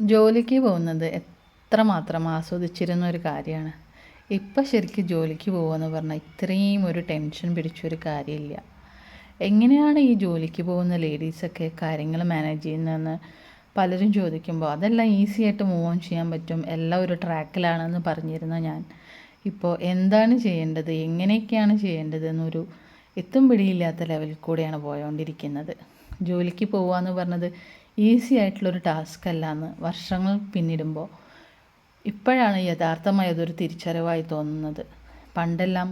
ജോലിക്ക് പോകുന്നത് എത്രമാത്രം ആസ്വദിച്ചിരുന്ന ഒരു കാര്യമാണ്. ഇപ്പം ശരിക്കും ജോലിക്ക് പോകുമെന്ന് പറഞ്ഞാൽ ഇത്രയും ഒരു ടെൻഷൻ പിടിച്ചൊരു കാര്യമില്ല. എങ്ങനെയാണ് ഈ ജോലിക്ക് പോകുന്ന ലേഡീസൊക്കെ കാര്യങ്ങൾ മാനേജ് ചെയ്യുന്നതെന്ന് പലരും ചോദിക്കുമ്പോൾ അതെല്ലാം ഈസി ആയിട്ട് മൂവ് ഓൺ ചെയ്യാൻ പറ്റും എല്ലാം ഒരു ട്രാക്കിലാണെന്ന് പറഞ്ഞിരുന്ന ഞാൻ. ഇപ്പോൾ എന്താണ് ചെയ്യേണ്ടത് എങ്ങനെയൊക്കെയാണ് ചെയ്യേണ്ടത് എന്നൊരു എത്തും പിടിയില്ലാത്ത ലെവലിൽ കൂടെയാണ് പോയോണ്ടിരിക്കുന്നത്. ജോലിക്ക് പോവുക എന്ന് പറഞ്ഞത് ഈസി ആയിട്ടുള്ളൊരു ടാസ്ക് അല്ല എന്ന് വർഷങ്ങൾ പിന്നിടുമ്പോൾ ഇപ്പോഴാണ് യഥാർത്ഥമായി അതൊരു തിരിച്ചറിവായി തോന്നുന്നത്. പണ്ടെല്ലാം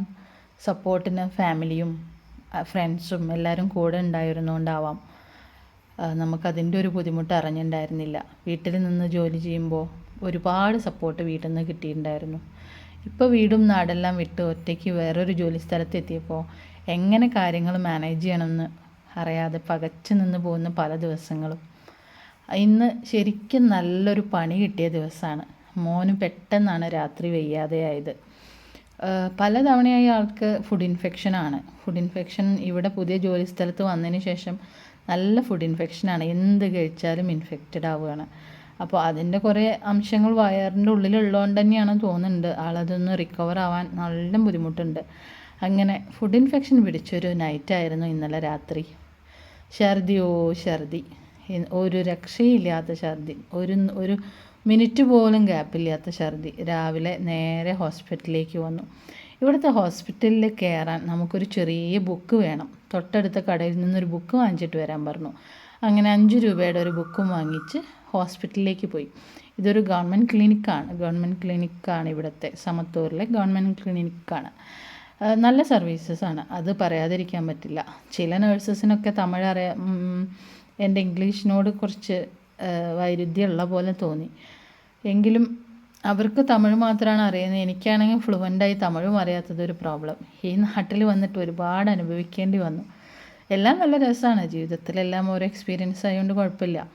സപ്പോർട്ടിന് ഫാമിലിയും ഫ്രണ്ട്സും എല്ലാവരും കൂടെ ഉണ്ടായിരുന്നുകൊണ്ടാവാം നമുക്കതിന്റെ ഒരു ബുദ്ധിമുട്ട് അറിഞ്ഞിട്ടുണ്ടായിരുന്നില്ല വീട്ടിൽ നിന്ന് ജോലി ചെയ്യുമ്പോൾ ഒരുപാട് സപ്പോർട്ട് വീട്ടിൽ നിന്ന് കിട്ടിയിട്ടുണ്ടായിരുന്നു. ഇപ്പോൾ വീടും നാടെല്ലാം വിട്ട് ഒറ്റയ്ക്ക് വേറൊരു ജോലി സ്ഥലത്തെത്തിയപ്പോൾ എങ്ങനെ കാര്യങ്ങൾ മാനേജ് ചെയ്യണമെന്ന് അറിയാതെ പകച്ചു നിന്ന് പോകുന്ന പല ദിവസങ്ങളും. ഇന്ന് ശരിക്കും നല്ലൊരു പണി കിട്ടിയ ദിവസമാണ്. മോന് പെട്ടെന്നാണ് രാത്രി വയ്യാതെയായത്. പല പലതവണയായി ആൾക്ക് ഫുഡ് ഇൻഫെക്ഷനാണ് ഫുഡ് ഇൻഫെക്ഷൻ ഇവിടെ പുതിയ ജോലി സ്ഥലത്ത് വന്നതിന് ശേഷം നല്ല ഫുഡ് ഇൻഫെക്ഷനാണ് എന്ത് കഴിച്ചാലും ഇൻഫെക്റ്റഡ് ആവുകയാണ്. അപ്പോൾ അതിന്റെ കുറേ അംശങ്ങൾ വയറിന്റെ ഉള്ളിലുള്ളതുകൊണ്ട് തന്നെയാണ് തോന്നുന്നുണ്ട്. ആളതൊന്ന് റിക്കവർ ആവാൻ നല്ല ബുദ്ധിമുട്ടുണ്ട്. അങ്ങനെ ഫുഡ് ഇൻഫെക്ഷൻ പിടിച്ചൊരു നൈറ്റായിരുന്നു ഇന്നലെ രാത്രി. ഛർദിയോ ഛർദി. ഒരു രക്ഷയില്ലാത്ത ഛർദി. ഒരു ഒരു മിനിറ്റ് പോലും ഗ്യാപ്പില്ലാത്ത ഛർദി. രാവിലെ നേരെ ഹോസ്പിറ്റലിലേക്ക് വന്നു. ഇവിടുത്തെ ഹോസ്പിറ്റലിൽ കയറാൻ നമുക്കൊരു ചെറിയ ബുക്ക് വേണം. തൊട്ടടുത്ത കടയിൽ നിന്നൊരു ബുക്ക് വാങ്ങിച്ചിട്ട് വരാൻ പറഞ്ഞു. അങ്ങനെ അഞ്ച് രൂപയുടെ ഒരു ബുക്കും വാങ്ങിച്ച് ഹോസ്പിറ്റലിലേക്ക് പോയി. ഇതൊരു ഗവൺമെന്റ് ക്ലിനിക്കാണ്. ഗവൺമെന്റ് ക്ലിനിക്കാണ് ഇവിടുത്തെ സമത്തൂരിലെ ഗവൺമെന്റ് ക്ലിനിക്കാണ്. നല്ല സർവീസസ് ആണ്. അത് പറയാതിരിക്കാൻ പറ്റില്ല. ചില നേഴ്സസിനൊക്കെ തമിഴ് അറിയാം. എന്റെ ഇംഗ്ലീഷിനോട് കുറച്ച് വൈരുദ്ധ്യമുള്ള പോലെ തോന്നി. എങ്കിലും അവർക്ക് തമിഴ് മാത്രമാണ് അറിയുന്നത്. എനിക്കാണെങ്കിൽ ഫ്ലുവന്റായി തമിഴും അറിയാത്തതൊരു പ്രോബ്ലം. ഈ നാട്ടിൽ വന്നിട്ട് ഒരുപാട് അനുഭവിക്കേണ്ടി വന്നു. എല്ലാം നല്ല രസമാണ്. ജീവിതത്തിലെല്ലാം ഓരോ എക്സ്പീരിയൻസ് ആയതുകൊണ്ട് കുഴപ്പമില്ല.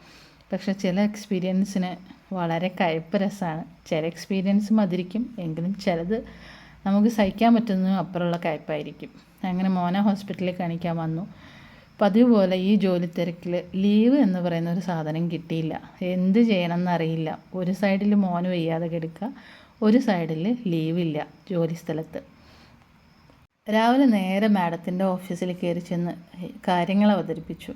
പക്ഷെ ചില എക്സ്പീരിയൻസിന് വളരെ കയ്പ്പ് രസമാണ്. ചില എക്സ്പീരിയൻസ് മതിരിക്കും എങ്കിലും ചിലത് നമുക്ക് സഹിക്കാൻ പറ്റുന്നതും അപ്പുറമുള്ള കയ്പ്പായിരിക്കും. അങ്ങനെ മോന ഹോസ്പിറ്റലിൽ കാണിക്കാൻ വന്നു. പതിവ് പോലെ ഈ ജോലി തിരക്കിൽ ലീവ് എന്ന് പറയുന്ന ഒരു സാധനം കിട്ടിയില്ല. എന്ത് ചെയ്യണം എന്നറിയില്ല ഒരു സൈഡിൽ മോന് വയ്യാതെ കിടക്കുക ഒരു സൈഡിൽ ലീവില്ല ജോലി സ്ഥലത്ത് രാവിലെ നേരെ മാഡത്തിന്റെ ഓഫീസിൽ കയറി ചെന്ന് കാര്യങ്ങൾ അവതരിപ്പിച്ചു.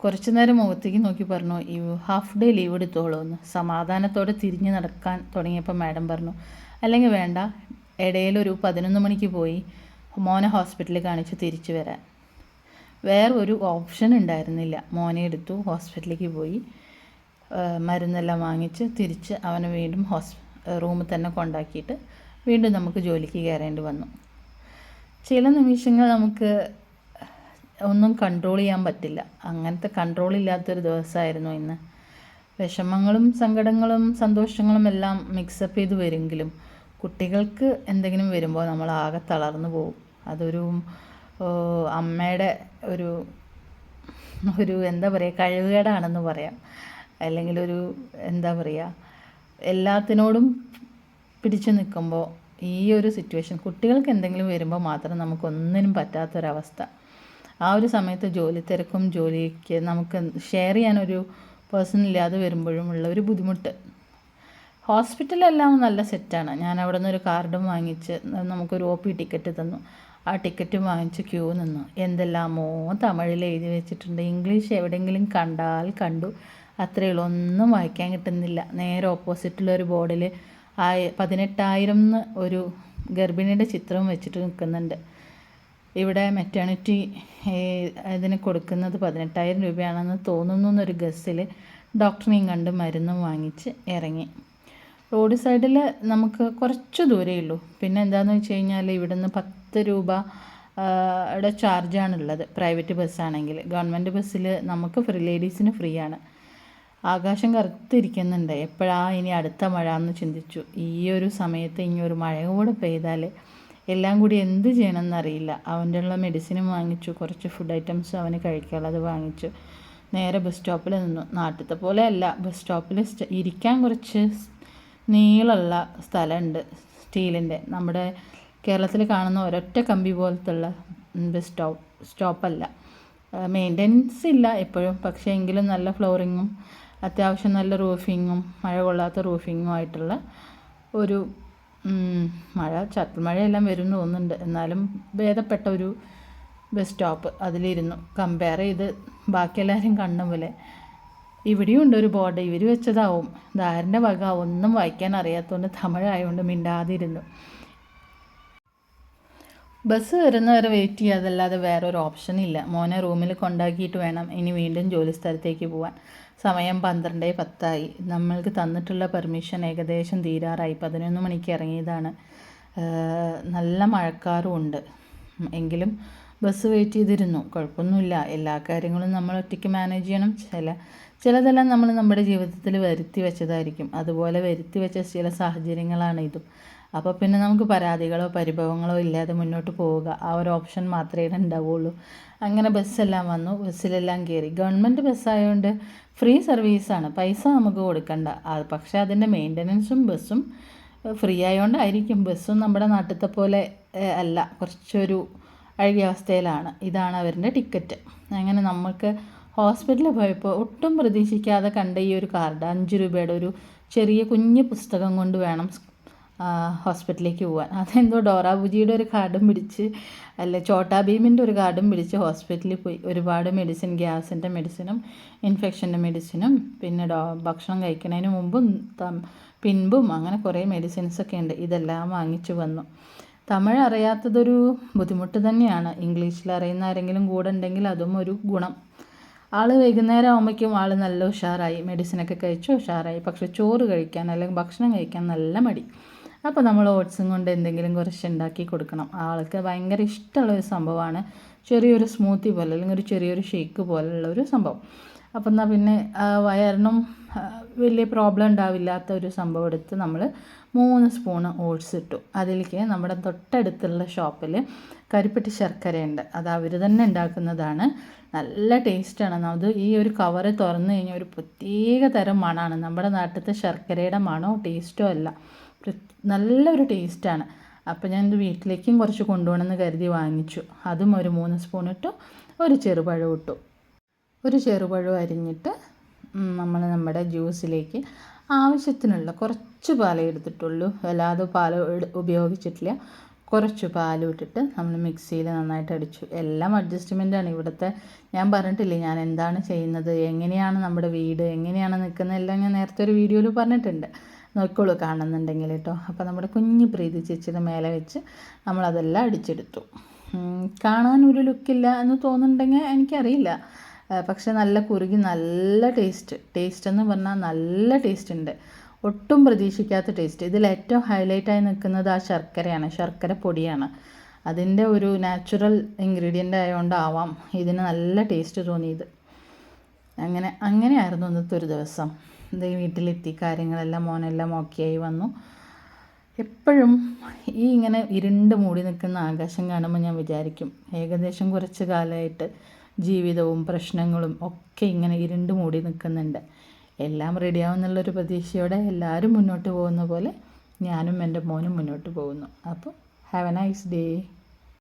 കുറച്ചു നേരം മുഖത്തേക്ക് നോക്കി പറഞ്ഞു ഈ ഹാഫ് ഡേ ലീവ് എടുത്തോളൂ എന്ന്. സമാധാനത്തോടെ തിരിഞ്ഞ് നടക്കാൻ തുടങ്ങിയപ്പോൾ മാഡം പറഞ്ഞു അല്ലെങ്കിൽ വേണ്ട ഇടയിലൊരു പതിനൊന്ന് മണിക്ക് പോയി മോനെ ഹോസ്പിറ്റലിൽ കാണിച്ച് തിരിച്ചു വരാൻ. വേറെ ഒരു ഓപ്ഷൻ ഉണ്ടായിരുന്നില്ല. മോനെ എടുത്തു ഹോസ്പിറ്റലിലേക്ക് പോയി. മരുന്നെല്ലാം വാങ്ങിച്ച് തിരിച്ച് അവനെ വീണ്ടും ഹോസ് റൂമിൽ തന്നെ കൊണ്ടാക്കിയിട്ട് വീണ്ടും നമുക്ക് ജോലിക്ക് കയറേണ്ടി വന്നു. ചില നിമിഷങ്ങൾ നമുക്ക് ഒന്നും കൺട്രോൾ ചെയ്യാൻ പറ്റില്ല. അങ്ങനത്തെ കൺട്രോൾ ഇല്ലാത്തൊരു ദിവസമായിരുന്നു ഇന്ന്. വിഷമങ്ങളും സങ്കടങ്ങളും സന്തോഷങ്ങളും എല്ലാം മിക്സപ്പ് ചെയ്ത് വരുമെങ്കിലും കുട്ടികൾക്ക് എന്തെങ്കിലും വരുമ്പോൾ നമ്മൾ ആകെ തളർന്നു പോകും. അതൊരു അമ്മയുടെ ഒരു ഒരു എന്താ പറയുക കഴിവുകേടാണെന്ന് പറയാം. അല്ലെങ്കിൽ ഒരു എന്താ പറയുക എല്ലാത്തിനോടും പിടിച്ചു നിൽക്കുമ്പോൾ ഈ ഒരു സിറ്റുവേഷൻ കുട്ടികൾക്ക് എന്തെങ്കിലും വരുമ്പോൾ മാത്രം നമുക്കൊന്നിനും പറ്റാത്തൊരവസ്ഥ. ആ ഒരു സമയത്ത് ജോലി തിരക്കും ജോലിക്ക് നമുക്ക് ഷെയർ ചെയ്യാനൊരു പേഴ്സൺ ഇല്ലാതെ വരുമ്പോഴും ഉള്ള ഒരു ബുദ്ധിമുട്ട്. ഹോസ്പിറ്റലെല്ലാം നല്ല സെറ്റാണ് ഞാൻ അവിടെ നിന്ന് ഒരു കാർഡും വാങ്ങിച്ച് നമുക്കൊരു ഒ പി ടിക്കറ്റ് തന്നു. ആ ടിക്കറ്റ് വാങ്ങിച്ച് ക്യൂ നിന്നു. എന്തെല്ലാമോ തമിഴിൽ എഴുതി വെച്ചിട്ടുണ്ട്. ഇംഗ്ലീഷ് എവിടെയെങ്കിലും കണ്ടാൽ കണ്ടു. അത്രയേ ഉള്ളൂ. ഒന്നും വായിക്കാൻ കിട്ടുന്നില്ല. നേരെ ഓപ്പോസിറ്റിലൊരു ബോർഡിൽ ആയ പതിനെട്ടായിരം എന്ന് ഒരു ഗർഭിണിയുടെ ചിത്രവും വെച്ചിട്ട് നിൽക്കുന്നുണ്ട്. ഇവിടെ മെറ്റേണിറ്റി ഇതിന് കൊടുക്കുന്നത് പതിനെട്ടായിരം രൂപയാണെന്ന് തോന്നുന്നു എന്നൊരു ഗസ്സിൽ ഡോക്ടറിനെയും കണ്ട് മരുന്നും വാങ്ങിച്ച് ഇറങ്ങി. റോഡ് സൈഡിൽ നമുക്ക് കുറച്ച് ദൂരമേ ഉള്ളൂ. പിന്നെ എന്താണെന്ന് വെച്ച് കഴിഞ്ഞാൽ ഇവിടുന്ന് പത്ത് രൂപ ആ, യുടെ ചാർജാണുള്ളത്. പ്രൈവറ്റ് ബസ്സാണെങ്കിൽ. ഗവൺമെന്റ് ബസ്സിൽ നമുക്ക് ഫ്രീ ലേഡീസിന് ഫ്രീ ആണ് ആകാശം കറുത്തിരിക്കുന്നുണ്ട്. എപ്പോഴാ ഇനി അടുത്ത മഴ എന്ന് ചിന്തിച്ചു. ഈ ഒരു സമയത്ത് ഇനി ഒരു മഴ കൂടെ പെയ്താൽ എല്ലാം കൂടി എന്ത് ചെയ്യണമെന്നറിയില്ല അവന്റെ ഉള്ള മെഡിസിനും വാങ്ങിച്ചു. കുറച്ച് ഫുഡ് ഐറ്റംസ് അവന് കഴിക്കാനുള്ളത് വാങ്ങിച്ചു. നേരെ ബസ് സ്റ്റോപ്പിൽ നിന്നു. നാട്ടിലത്തെ പോലെ അല്ല. ബസ് സ്റ്റോപ്പിൽ ഇരിക്കാൻ കുറച്ച് നീളമുള്ള സ്ഥലമുണ്ട് സ്റ്റീലിന്റെ. നമ്മുടെ കേരളത്തിൽ കാണുന്ന ഒരൊറ്റ കമ്പി പോലത്തുള്ള സ്റ്റോപ്പ് സ്റ്റോപ്പല്ല. മെയിന്റെനൻസ് ഇല്ല എപ്പോഴും. പക്ഷേ എങ്കിലും നല്ല ഫ്ലോറിങ്ങും അത്യാവശ്യം നല്ല റൂഫിങ്ങും മഴ കൊള്ളാത്ത റൂഫിങ്ങും ആയിട്ടുള്ള ഒരു മഴ ചാറ്റൽ മഴയെല്ലാം വരും തോന്നുന്നുണ്ട്. എന്നാലും ഭേദപ്പെട്ട ഒരു ബസ് സ്റ്റോപ്പ് അതിലിരുന്നു. കമ്പയർ ചെയ്ത് ബാക്കി എല്ലാവരും കണ്ട പോലെ. ഇവിടെയും ഉണ്ട് ഒരു ബോർഡ് ഇവർ വെച്ചതാവും. ധാരന്റെ വക ഒന്നും വായിക്കാൻ അറിയാത്തതുകൊണ്ട് തമിഴായതുകൊണ്ട് മിണ്ടാതിരുന്നു. ബസ് വരുന്നവരെ വെയിറ്റ് ചെയ്യാതല്ലാതെ വേറൊരു ഓപ്ഷൻ ഇല്ല. മോനെ റൂമിൽ കൊണ്ടാക്കിയിട്ട് വേണം ഇനി വീണ്ടും ജോലി സ്ഥലത്തേക്ക് പോവാൻ. സമയം പന്ത്രണ്ട് പത്തായി. നമ്മൾക്ക് തന്നിട്ടുള്ള പെർമിഷൻ ഏകദേശം തീരാറായി. പതിനൊന്ന് മണിക്ക് ഇറങ്ങിയതാണ്. നല്ല മഴക്കാറും ഉണ്ട്. എങ്കിലും ബസ് വെയിറ്റ് ചെയ്തിരുന്നു. കുഴപ്പമൊന്നുമില്ല. എല്ലാ കാര്യങ്ങളും നമ്മൾ ഒറ്റയ്ക്ക് മാനേജ് ചെയ്യണം. ചില ചിലതെല്ലാം നമ്മൾ നമ്മുടെ ജീവിതത്തിൽ വരുത്തി വെച്ചതായിരിക്കും. അതുപോലെ വരുത്തി വെച്ച ചില സാഹചര്യങ്ങളാണ് ഇതും. അപ്പോൾ പിന്നെ നമുക്ക് പരാതികളോ പരിഭവങ്ങളോ ഇല്ലാതെ മുന്നോട്ട് പോവുക. ആ ഒരു ഓപ്ഷൻ മാത്രമേ ഉണ്ടാവുള്ളൂ. അങ്ങനെ ബസ്സെല്ലാം വന്നു. ബസ്സിലെല്ലാം കയറി ഗവൺമെന്റ് ബസ്സായതുകൊണ്ട് ഫ്രീ സർവീസാണ് പൈസ നമുക്ക് കൊടുക്കണ്ട. പക്ഷേ അതിന്റെ മെയിന്റനൻസും ബസ്സും ഫ്രീ ആയതുകൊണ്ടായിരിക്കും ബസ്സും നമ്മുടെ നാട്ടിലത്തെ പോലെ അല്ല. കുറച്ചൊരു അഴുകിയ അവസ്ഥയിലാണ്. ഇതാണ് അവരുടെ ടിക്കറ്റ് അങ്ങനെ നമുക്ക് ഹോസ്പിറ്റലിൽ പോയപ്പോൾ ഒട്ടും പ്രതീക്ഷിക്കാതെ കണ്ട ഈ ഒരു കാർഡ്. അഞ്ച് രൂപയുടെ ഒരു ചെറിയ കുഞ്ഞ് പുസ്തകം കൊണ്ട് വേണം ഹോസ്പിറ്റലിലേക്ക് പോകാൻ അതെന്തോ ഡോറാബുജിയുടെ ഒരു കാർഡും പിടിച്ച് അല്ല ചോട്ടാ ഭീമിന്റെ ഒരു കാർഡും പിടിച്ച് ഹോസ്പിറ്റലിൽ പോയി. ഒരുപാട് മെഡിസിൻ ഗ്യാസിന്റെ മെഡിസിനും ഇൻഫെക്ഷന്റെ മെഡിസിനും പിന്നെ ഡോ ഭക്ഷണം കഴിക്കുന്നതിന് മുമ്പും പിൻപും അങ്ങനെ കുറേ മെഡിസിൻസൊക്കെ ഉണ്ട്. ഇതെല്ലാം വാങ്ങിച്ചു വന്നു. തമിഴ് അറിയാത്തതൊരു ബുദ്ധിമുട്ട് തന്നെയാണ്. ഇംഗ്ലീഷിൽ അറിയുന്ന ആരെങ്കിലും കൂടെ ഉണ്ടെങ്കിൽ അതും ഒരു ഗുണം. ആൾ വൈകുന്നേരം ആകുമ്പോഴേക്കും ആൾ നല്ല ഉഷാറായി. മെഡിസിനൊക്കെ കഴിച്ചു ഉഷാറായി. പക്ഷെ ചോറ് കഴിക്കാൻ അല്ലെങ്കിൽ ഭക്ഷണം കഴിക്കാൻ നല്ല മടി. അപ്പോൾ നമ്മൾ ഓട്സും കൊണ്ട് എന്തെങ്കിലും കുറച്ച് ഉണ്ടാക്കി കൊടുക്കണം. ആൾക്ക് ഭയങ്കര ഇഷ്ടമുള്ള ഒരു സംഭവമാണ്. ചെറിയൊരു സ്മൂത്തി പോലെ അല്ലെങ്കിൽ ഒരു ചെറിയൊരു ഷേക്ക് പോലെയുള്ള ഒരു സംഭവം. അപ്പം എന്നാൽ പിന്നെ വയറിനും വലിയ പ്രോബ്ലം ഉണ്ടാവില്ലാത്ത ഒരു സംഭവം എടുത്ത് നമ്മൾ മൂന്ന് സ്പൂണ് ഓട്സ് ഇട്ടു. അതിലേക്ക് നമ്മുടെ തൊട്ടടുത്തുള്ള ഷോപ്പിൽ കരിപ്പെട്ടി ശർക്കരയുണ്ട്. അത് അവർ തന്നെ ഉണ്ടാക്കുന്നതാണ്. നല്ല ടേസ്റ്റാണ് അത് ഈ ഒരു കവറ് തുറന്നു കഴിഞ്ഞാൽ ഒരു പ്രത്യേക തരം മണമാണ് നമ്മുടെ നാട്ടിലത്തെ ശർക്കരയുടെ മണോ ടേസ്റ്റോ അല്ല. നല്ലൊരു ടേസ്റ്റാണ്. അപ്പോൾ ഞാൻ ഇത് വീട്ടിലേക്കും കുറച്ച് കൊണ്ടുപോകണമെന്ന് കരുതി വാങ്ങിച്ചു. അതും ഒരു മൂന്ന് സ്പൂൺ ഇട്ടു ഒരു ചെറുപഴം ഇട്ടു. ഒരു ചെറുപഴം അരിഞ്ഞിട്ട് നമ്മൾ നമ്മുടെ ജ്യൂസിലേക്ക് ആവശ്യത്തിനുള്ള കുറച്ച് പാലേ എടുത്തിട്ടുള്ളൂ. വല്ലാതെ പാൽ ഉപയോഗിച്ചിട്ടില്ല. കുറച്ച് പാലും ഇട്ടിട്ട് നമ്മൾ മിക്സിയിൽ നന്നായിട്ട് അടിച്ചു. എല്ലാം അഡ്ജസ്റ്റ്മെന്റാണ് ഇവിടുത്തെ ഞാൻ പറഞ്ഞിട്ടില്ലേ ഞാൻ എന്താണ് ചെയ്യുന്നത് എങ്ങനെയാണ് നമ്മുടെ വീട് എങ്ങനെയാണ് നിൽക്കുന്നത് എല്ലാം ഞാൻ നേരത്തെ ഒരു വീഡിയോയിൽ പറഞ്ഞിട്ടുണ്ട്. നോക്കിക്കോളൂ കാണുന്നുണ്ടെങ്കിൽ കേട്ടോ. അപ്പോൾ നമ്മുടെ കുഞ്ഞു പ്രീതി ചേച്ചിയുടെ മേലെ വെച്ച് നമ്മളതെല്ലാം അടിച്ചെടുത്തു. കാണാൻ ഒരു ലുക്കില്ല എന്ന് തോന്നുന്നുണ്ടെങ്കിൽ എനിക്കറിയില്ല. പക്ഷെ നല്ല കുറുകി നല്ല ടേസ്റ്റ്. ടേസ്റ്റ് എന്ന് പറഞ്ഞാൽ നല്ല ടേസ്റ്റ് ഉണ്ട്. ഒട്ടും പ്രതീക്ഷിക്കാത്ത ടേസ്റ്റ്. ഇതിൽ ഏറ്റവും ഹൈലൈറ്റായി നിൽക്കുന്നത് ആ ശർക്കരയാണ്. ശർക്കര പൊടിയാണ്. അതിന്റെ ഒരു നാച്ചുറൽ ഇൻഗ്രീഡിയന്റ് ആയതുകൊണ്ടാവാം ഇതിന് നല്ല ടേസ്റ്റ് തോന്നിയത്. അങ്ങനെ അങ്ങനെയായിരുന്നു ഇന്നത്തെ ഒരു ദിവസം. ഇത് വീട്ടിലെത്തി കാര്യങ്ങളെല്ലാം മോനെല്ലാം ഓക്കെ ആയി വന്നു. എപ്പോഴും ഈ ഇങ്ങനെ ഇരുണ്ട് മൂടി നിൽക്കുന്ന ആകാശം കാണുമ്പോൾ ഞാൻ വിചാരിക്കും ഏകദേശം കുറച്ച് കാലമായിട്ട് ജീവിതവും പ്രശ്നങ്ങളും ഒക്കെ ഇങ്ങനെ ഇരുണ്ട് മൂടി നിൽക്കുന്നുണ്ട്. എല്ലാം റെഡിയാവുമെന്നുള്ളൊരു പ്രതീക്ഷയോടെ എല്ലാവരും മുന്നോട്ട് പോകുന്ന പോലെ ഞാനും എന്റെ മോനും മുന്നോട്ട് പോകുന്നു. അപ്പോൾ ഹാവ് എ നൈസ് ഡേ